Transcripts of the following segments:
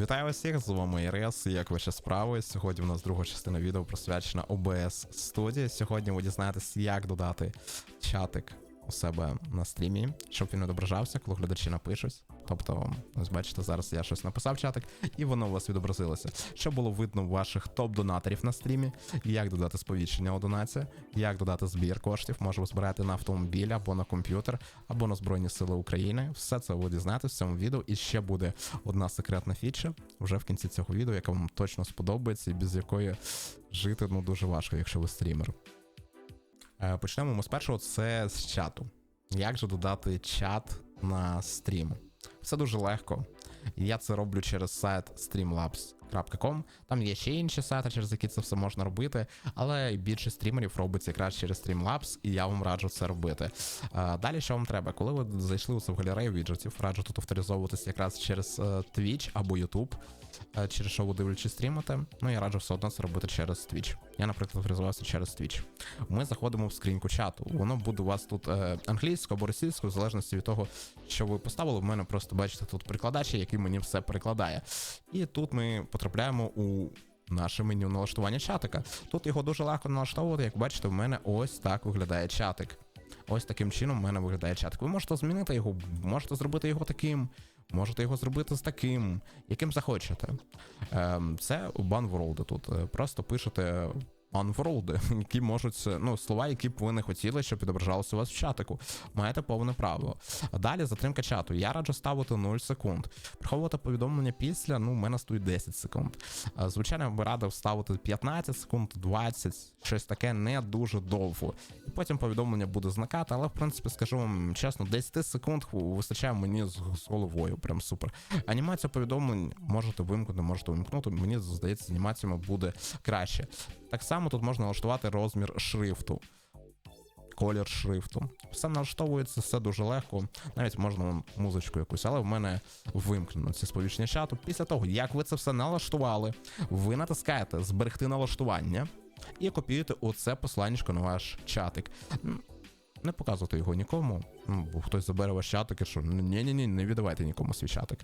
Вітаю усіх, з вами Ірес. Як ваші справи? Сьогодні у нас друга частина відео присвячена OBS студії. Сьогодні ви дізнаєтесь, як додати чатик у себе на стрімі, щоб він відображався, коли глядачі напишуть. Тобто, ось бачите, зараз я щось написав чатик, і воно у вас відобразилося. Щоб було видно ваших топ-донаторів на стрімі, як додати сповіщення у донаці, як додати збір коштів, може ви збирати на автомобіль або на комп'ютер, або на Збройні Сили України. Все це ви дізнаєтесь в цьому відео. І ще буде одна секретна фіча вже в кінці цього відео, яка вам точно сподобається, і без якої жити ну дуже важко, якщо ви стрімер. Е, Почнемо ми з першого, це з чату. Як же додати чат на стрім? Все дуже легко. Я це роблю через сайт streamlabs.com. Там є ще інші сайти, через які це все можна робити, але більше стрімерів робиться якраз через Streamlabs, і я вам раджу це робити. Далі що вам треба? Коли ви зайшли у цю галерею віджитів, раджу тут авторизовуватись якраз через е, Twitch або YouTube, е, через що ви дивлячись стрімити. Ну я раджу все одно це робити через Twitch. Я, наприклад, авторизувався через Twitch. Ми заходимо в скриньку чату. Воно буде у вас тут е, англійською або російською, в залежності від того, що ви поставили. У мене просто бачите тут прикладач, який мені все перекладає. І тут ми потрапляємо у наше меню налаштування чатика. Тут його дуже легко налаштовувати. Як бачите, в мене ось так виглядає чатик. Ось таким чином в мене виглядає чатик. Ви можете змінити його, можете зробити його таким, можете його зробити з таким, яким захочете. Це бан World тут. Е, Просто пишете банворлди, які можуть, ну, слова, які б ви не хотіли, щоб відображалося у вас в чатику. Маєте повне право. Далі затримка чату. Я раджу ставити 0 секунд. Приховувати повідомлення після, ну, в мене стоїть 10 секунд. Е, Звичайно, я би радив ставити 15 секунд, 20, щось таке не дуже довго. І потім повідомлення буде зникати, але в принципі скажу вам чесно, 10 секунд вистачає мені з головою. Прям супер. Анімація повідомлень можете вимкнути, можете вимкнути. Мені здається, з анімаціями буде краще. Так само тут можна налаштувати розмір шрифту. Колір шрифту. Все налаштовується, все дуже легко. Навіть можна музичку якусь, але в мене вимкнено ці сповіщення чату. Після того, як ви це все налаштували, ви натискаєте зберегти налаштування і копіюєте оце посланнячко на ваш чатик. Не показуйте його нікому, бо хтось забере ваш чатик і що ні-ні-ні, не віддавайте нікому свій чатик.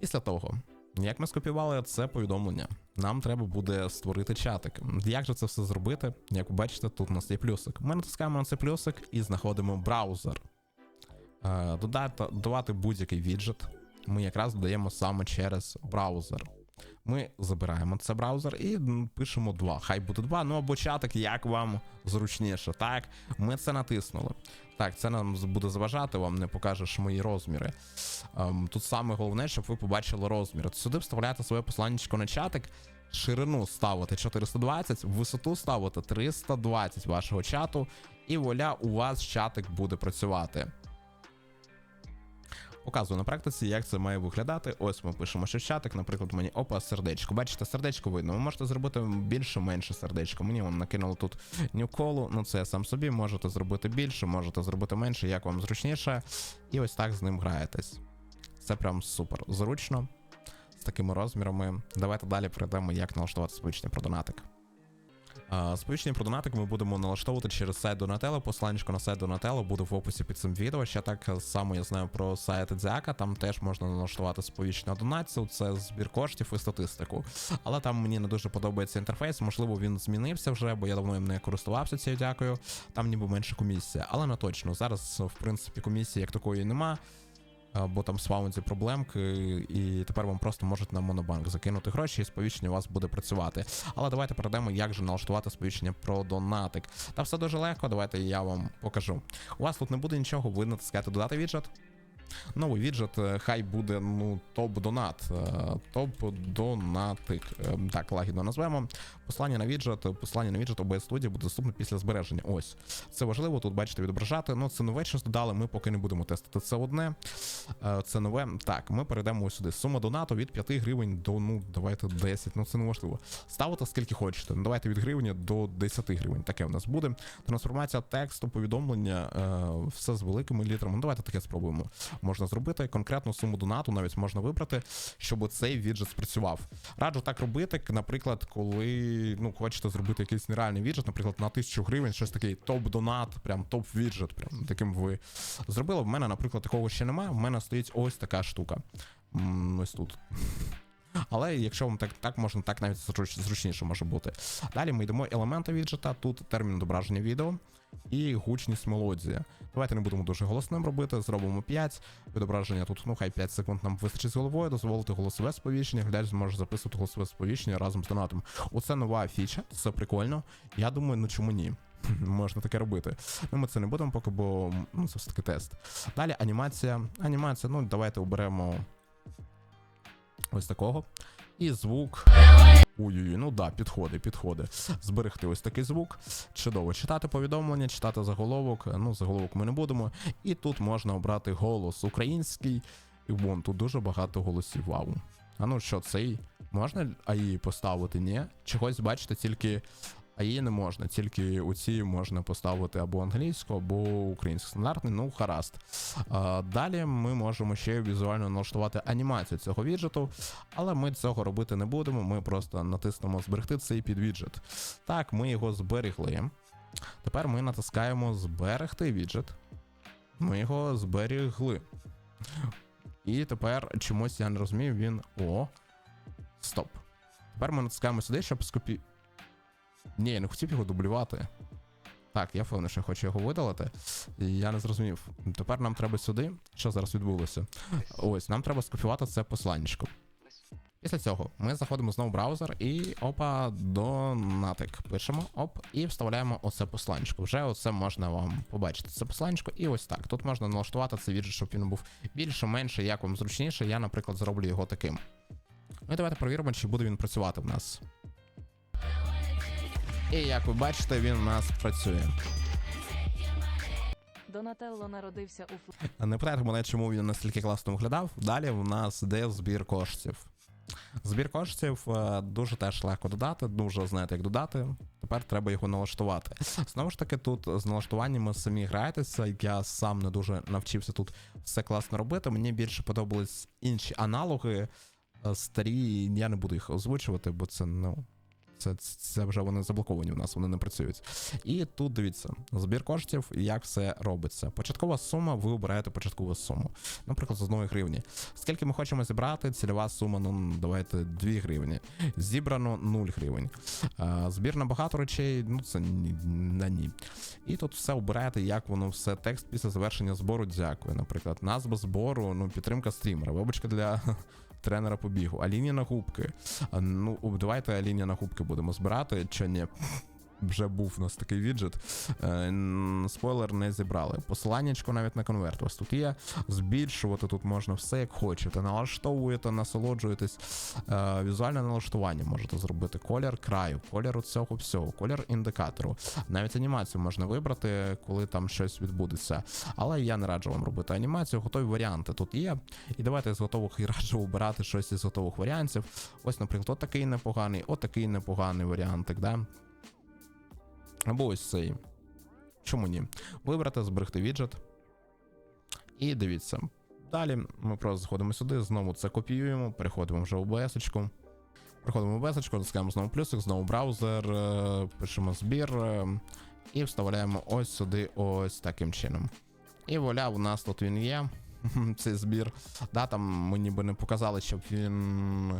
Після того, як ми скопіювали це повідомлення, нам треба буде створити чатик. Як же це все зробити? Як ви бачите, тут у нас є плюсик. Ми натискаємо на цей плюсик і знаходимо браузер. Е, Додати, додавати будь-який віджит ми якраз додаємо саме через браузер. Ми забираємо це браузер і пишемо 2. Хай буде 2, ну або чатик, як вам зручніше. Так, ми це натиснули. Так, це нам буде заважати, вам не покажеш мої розміри. Ем, тут саме головне, щоб ви побачили розміри. Сюди вставляєте своє посланнячко на чатик. Ширину ставити 420, висоту ставити 320 вашого чату, і вуаля, у вас чатик буде працювати. Показую на практиці, як це має виглядати. Ось ми пишемо, що чатик, наприклад, мені опа, сердечко. Бачите, сердечко видно. Ви можете зробити більше, менше сердечко. Мені вам накинуло тут нюколу. Ну це я сам собі. Можете зробити більше, можете зробити менше, як вам зручніше. І ось так з ним граєтесь. Це прям супер зручно. З такими розмірами. Давайте далі перейдемо, як налаштувати сповіщення про донатик. А, Сповіщення про донатик ми будемо налаштовувати через сайт Donatello. Посланнячко на сайт Donatello буде в описі під цим відео. Ще так само я знаю про сайт Дзяка. Там теж можна налаштувати сповіщення донатів, це збір коштів і статистику. Але там мені не дуже подобається інтерфейс. Можливо, він змінився вже, бо я давно їм не користувався цією дякою. Там ніби менше комісія. Але не точно. Зараз, в принципі, комісії як такої нема. Бо там спаунці проблемки, і тепер вам просто можуть на монобанк закинути гроші, і сповіщення у вас буде працювати. Але давайте перейдемо, як же налаштувати сповіщення про донатик. Та все дуже легко, давайте я вам покажу. У вас тут не буде нічого, ви натискаєте додати віджит. Новий віджит, е, хай буде ну, топ-донат. е, Топ-донатик. Е, Так, лагідно назвемо. Послання на віджит, послання на віджит OBS Studio буде доступно після збереження. Ось. Це важливо, тут бачите, відображати. Ну, це нове щось додали, ми поки не будемо тестити. Це одне. Це нове. Так, ми перейдемо ось сюди. Сума донату від 5 гривень до, ну, давайте 10. Ну, це неможливо. Ставите скільки хочете. Ну, давайте від гривні до 10 гривень. Таке в нас буде. Трансформація тексту, повідомлення, все з великими літерами. Ну, давайте таке спробуємо. Можна зробити конкретну суму донату, навіть можна вибрати, щоб цей віджит спрацював. Раджу так робити, наприклад, коли ну, хочете зробити якийсь нереальний віджит, наприклад, на 1000 гривень, щось такий топ-донат, прям топ-віджит, прям таким ви зробили. В мене, наприклад, такого ще немає. В мене стоїть ось така штука. ось тут. Але якщо вам так, так можна, так навіть зруч- зручніше може бути. Далі ми йдемо елементи віджита, тут термін відображення відео і гучність мелодії. Давайте не будемо дуже голосним робити, зробимо 5. Відображення тут, ну хай 5 секунд нам вистачить з головою, дозволити голосове сповіщення, глядач зможе записувати голосове сповіщення разом з донатом. Оце нова фіча, це прикольно. Я думаю, ну чому ні? Можна таке робити. Ну, ми це не будемо поки, бо ну, це все-таки тест. Далі анімація. Анімація, ну давайте оберемо ось такого. І звук. Ой-ой-ой, ну да, підходи, підходи. Зберегти ось такий звук. Чудово. Читати повідомлення, читати заголовок. Ну, заголовок ми не будемо. І тут можна обрати голос український. І вон, тут дуже багато голосів. Вау. А ну що, цей? Можна АІ поставити? Ні? Чогось, бачите, тільки АІ не можна, тільки у ці можна поставити або англійську, або українську стандартний, ну. А, далі ми можемо ще візуально налаштувати анімацію цього віджиту, але ми цього робити не будемо. Ми просто натиснемо зберегти цей підвіджет. Так, ми його зберегли. Тепер ми натискаємо зберегти віджит. Ми його зберегли. І тепер чомусь я не розумію, він. О. Стоп. Тепер ми натискаємо сюди, щоб скопі. Ні, я не хотів його дублювати. Так, я певно, що хочу його видалити. Я не зрозумів. Тепер нам треба сюди. Що зараз відбулося? Ось, нам треба скопіювати це посланнячко. Після цього ми заходимо знову в браузер і опа, донатик. Пишемо оп, і вставляємо оце посланчко. Вже оце можна вам побачити. Це посланчко, і ось так. Тут можна налаштувати цей віджит, щоб він був більше, менше, як вам зручніше. Я, наприклад, зроблю його таким. Ну і давайте перевіримо, чи буде він працювати в нас. І як ви бачите, він у нас працює. Донателло народився у Фл... Не питайте мене, чому він настільки класно виглядав. Далі в нас йде збір коштів. Збір коштів е, дуже теж легко додати, дуже знаєте, як додати. Тепер треба його налаштувати. Знову ж таки, тут з налаштуваннями самі граєтеся. Я сам не дуже навчився тут все класно робити. Мені більше подобались інші аналоги е, старі. Я не буду їх озвучувати, бо це ну. Це, це вже вони заблоковані у нас, вони не працюють. І тут дивіться, збір коштів, як все робиться. Початкова сума, ви обираєте початкову суму. Наприклад, з 1 гривні. Скільки ми хочемо зібрати, цільова сума, ну давайте 2 гривні. Зібрано 0 гривень. Збір на багато речей, ну це на ні. І тут все обираєте, як воно все. Текст після завершення збору. Дякую. Наприклад, назва збору, ну підтримка стрімера, вибачка для. Тренера по бігу, а лінія на губки. Ну, давайте лінія на губки будемо збирати, чи ні. Вже був у нас такий віджит. Е, спойлер не зібрали. Посиланнячко навіть на конверт. Ось тут є. Збільшувати тут можна все як хочете. Налаштовуєте, насолоджуєтесь. Е, візуальне налаштування можете зробити. Колір краю, колір цього всього, колір індикатору. Навіть анімацію можна вибрати, коли там щось відбудеться. Але я не раджу вам робити анімацію. Готові варіанти тут є. І давайте з готових і раджу обирати щось із готових варіантів. Ось, наприклад, отакий непоганий, отакий непоганий варіантик, да? Або ось цей. Чому ні? Вибрати, зберегти віджит. І дивіться. Далі ми просто заходимо сюди, знову це копіюємо, переходимо вже в OBS-очку. Переходимо в OBS-очку, натискаємо знову плюсик, знову браузер, е, пишемо збір е, і вставляємо ось сюди, ось таким чином. І вуаля, у нас тут він є. Цей збір. Да, там ми ніби не показали, щоб він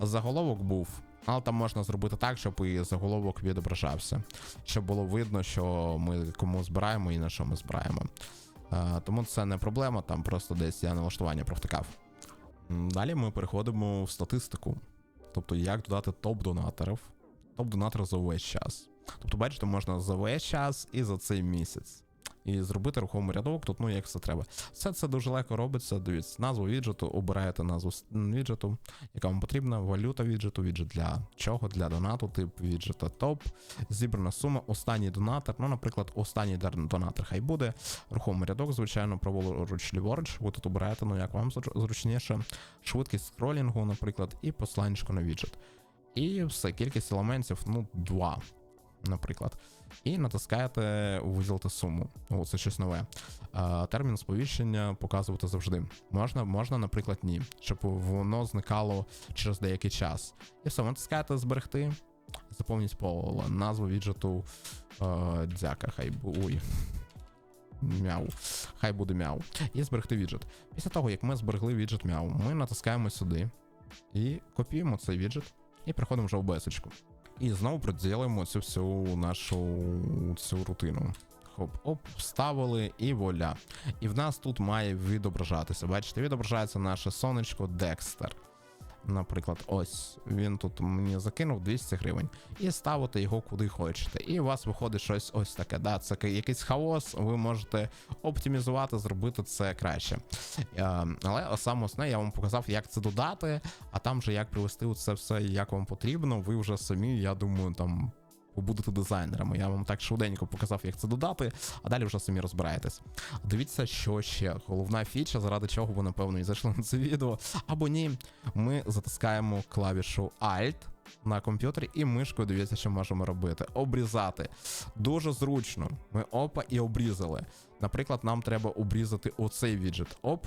заголовок був. Але там можна зробити так, щоб і заголовок відображався. Щоб було видно, що ми кому збираємо і на що ми збираємо. Е, тому це не проблема, там просто десь я налаштування провтикав. Далі ми переходимо в статистику. Тобто, як додати топ-донаторів. Топ-донаторів за увесь час. Тобто, бачите, можна за весь час і за цей місяць. І зробити рухомий рядок, тут ну як все треба. Все це дуже легко робиться. Дивіться, назву віджиту, обираєте назву віджиту, яка вам потрібна, валюта віджиту, віджит для чого, для донату, тип віджита топ, зібрана сума, останній донатор. Ну, наприклад, останній донатор хай буде. Рухомий рядок, звичайно, праворуч ліворуч. Ви тут обираєте, ну як вам зручніше. Швидкість скролінгу, наприклад, і посланнячко на віджит. І все, кількість елементів, ну, два, наприклад. І натискаєте виділити суму. О, це щось нове. Термін сповіщення показувати завжди. Можна, можна, наприклад, ні, щоб воно зникало через деякий час. І все, натискаєте зберегти. Заповніть поле. Назву віджиту дзяка, хай ой. Мяу. Хай буде мяу. І зберегти віджит. Після того, як ми зберегли віджит мяу, ми натискаємо сюди і копіюємо цей віджит і переходимо вже в OBS. І знову приділимо цю всю нашу цю рутину. Хоп, оп, вставили і воля. І в нас тут має відображатися. Бачите, відображається наше сонечко Декстер. Наприклад, ось він тут мені закинув 200 гривень. І ставити його куди хочете. І у вас виходить щось ось таке. Да, це якийсь хаос, ви можете оптимізувати, зробити це краще. Е, але саме основне я вам показав, як це додати, а там же як привести це все, як вам потрібно. Ви вже самі, я думаю, там. Будете дизайнерами. Я вам так швиденько показав, як це додати, а далі вже самі розбираєтесь. Дивіться, що ще головна фіча, заради чого ви, напевно, і зайшли на це відео. Або ні, ми затискаємо клавішу Alt на комп'ютері і мишкою дивіться, що можемо робити. Обрізати. Дуже зручно. Ми опа і обрізали. Наприклад, нам треба обрізати оцей віджит. Оп.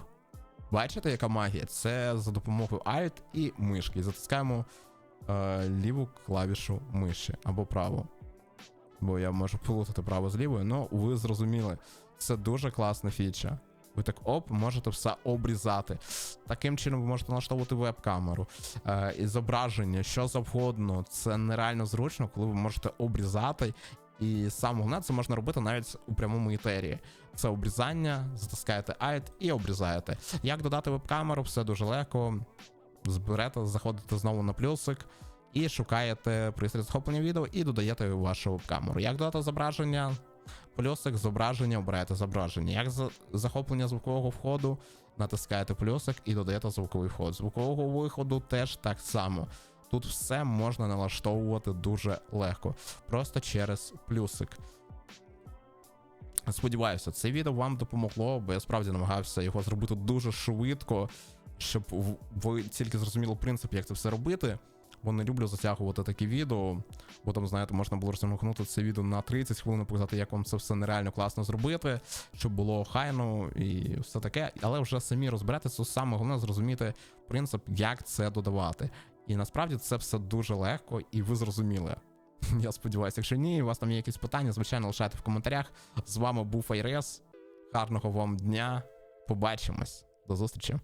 Бачите, яка магія? Це за допомогою Alt і мишки. Затискаємо е, ліву клавішу миші або праву. Бо я можу плутати право з лівою, ну ви зрозуміли. Це дуже класна фіча. Ви так оп, можете все обрізати. Таким чином ви можете налаштовувати веб-камеру, е, зображення, що завгодно. Це нереально зручно, коли ви можете обрізати. І саме головне, це можна робити навіть у прямому етері. Це обрізання, затискаєте Alt і обрізаєте. Як додати веб-камеру, все дуже легко. Зберете, заходите знову на плюсик і шукаєте пристрій захоплення відео і додаєте вашу веб-камеру. Як додати зображення? Плюсик, зображення, обираєте зображення. Як за- захоплення звукового входу, натискаєте плюсик і додаєте звуковий вход. Звукового виходу теж так само. Тут все можна налаштовувати дуже легко, просто через плюсик. Сподіваюся, це відео вам допомогло, бо я справді намагався його зробити дуже швидко, щоб ви тільки зрозуміли принцип, як це все робити. Бо не люблю затягувати такі відео, бо там, знаєте, можна було розтягнути це відео на 30 хвилин, показати, як вам це все нереально класно зробити, щоб було хайно і все таке. Але вже самі розбиратися, саме головне зрозуміти принцип, як це додавати. І насправді це все дуже легко, і ви зрозуміли. Я сподіваюся, якщо ні, у вас там є якісь питання, звичайно, лишайте в коментарях. З вами був Айрес. Гарного вам дня. Побачимось. До зустрічі.